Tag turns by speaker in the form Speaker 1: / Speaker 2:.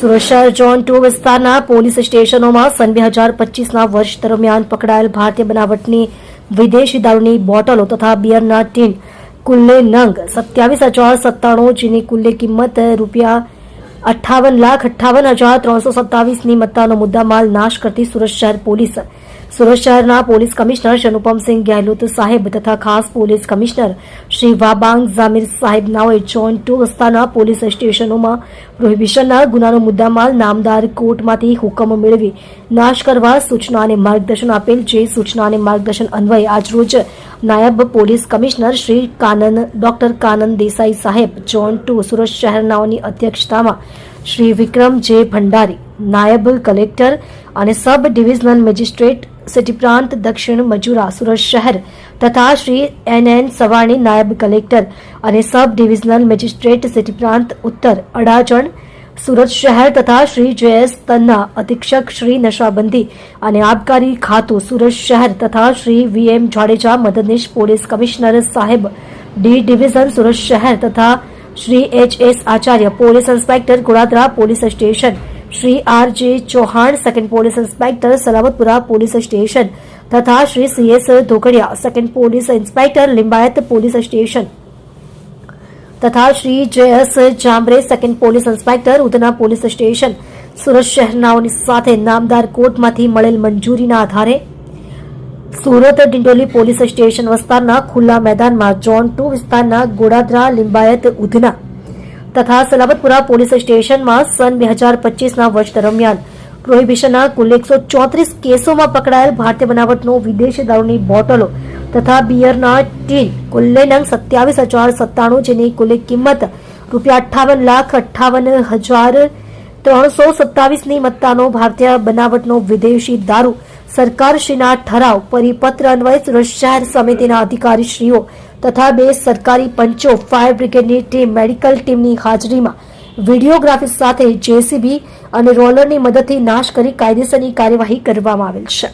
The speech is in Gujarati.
Speaker 1: સુરત શહેર ઝોન ટુ વિસ્તારના પોલીસ સ્ટેશનોમાં સન બે હજાર પચીસના વર્ષ દરમિયાન પકડાયેલ ભારતીય બનાવટની વિદેશી દારૂની બોટલો તથા બિયરના ટીન કુલ્લે નંગ સત્યાવીસ હજાર સત્તાણું જેની કુલ્લે કિંમત રૂપિયા અઠ્ઠાવન લાખ અઠ્ઠાવન હજાર ત્રણસો સત્તાવીસની મત્તાનો મુદ્દામાલ નાશ કરતી સુરત શહેર પોલીસ સુરત શહેરના પોલીસ કમિશનર શ્રી અનુપમસિંહ ગેહલોત સાહેબ તથા ખાસ પોલીસ કમિશનર શ્રી વાબાંગ ઝામીર સાહેબ નાઓએ ઝોન ટુ વિસ્તારના પોલીસ સ્ટેશનોમાં પ્રોહિબિશનના ગુનાનો મુદ્દામાલ નામદાર કોર્ટમાંથી હુકમ મેળવી નાશ કરવા સૂચના અને માર્ગદર્શન આપેલ જે સૂચના અને માર્ગદર્શન અન્વયે આજરોજ નાયબ police commissioner Shri Kanan, doctor Kanan Desai સાહેબ ઝોન ટુ સુરત શહેરનાઓની અધ્યક્ષતામાં શ્રી વિક્રમ જે ભંડારી, નાયબ કલેક્ટર અને સબ ડિવિઝનલ મેજિસ્ટ્રેટ, સિટી પ્રાંત, દક્ષિણ મજુરા, સુરત શહેર તથા શ્રી એન એન સવાણી, નાયબ કલેક્ટર અને સબ ડિવિઝનલ મેજિસ્ટ્રેટ, સિટી પ્રાંત, ઉત્તર અડાજણ, સુરત શહેર તથા શ્રી જેએસ તન્ના, અધિક્ષક શ્રી નશાબંધી અને આબકારી ખાતું, સુરત શહેર તથા શ્રી વી એમ જાડેજા, મદદનીશ પોલીસ કમિશનર સાહેબ, ડી ડિવિઝન, સુરત શહેર તથા Shri H S Acharya police inspector Goladara police station, Shri R J Chauhan second police inspector Salamatpura police station તથા Shri C S Dhokadiya second police inspector Limbayat police station તથા Shri J S Jamare second police inspector Udhna police station. Surat શહેરનાઓની સાથે નામદાર કોર્ટમાંથી મળેલ મંજૂરીના આધારે સુરત ડિંડોલી પોલીસ સ્ટેશન વિસ્તારના ખુલ્લા મેદાનમાં ઝોન ટુ વિસ્તારના ગોડાદરા, લિંબાયત, ઉધના તથા સલાબતપુરા પોલીસ સ્ટેશનમાં સન બે હજાર પચીસના વર્ષ દરમિયાન પ્રોહિબિશનના કુલ એકસો ચોત્રીસ કેસોમાં પકડાયેલ ભારતીય બનાવટનો વિદેશી દારૂની બોટલો તથા બિયરના ટીન કુલ્લે નંગ સત્યાવીસ હજાર સત્તાણું જેની કુલ કિંમત રૂપિયા અઠ્ઠાવન લાખ અઠ્ઠાવન હજાર ત્રણસો સત્તાવીસની મત્તાનો ભારતીય બનાવટનો વિદેશી દારૂ સરકારશ્રીના ઠરાવ પરિપત્ર અન્વયે સુરત શહેર સમિતિના અધિકારીશ્રીઓ તથા બે સરકારી પંચો, ફાયર બ્રિગેડની ટીમ, મેડિકલ ટીમની હાજરીમાં વિડીયોગ્રાફી સાથે જેસીબી અને રોલરની મદદથી નાશ કરી કાયદેસરની કાર્યવાહી કરવામાં આવેલ છે.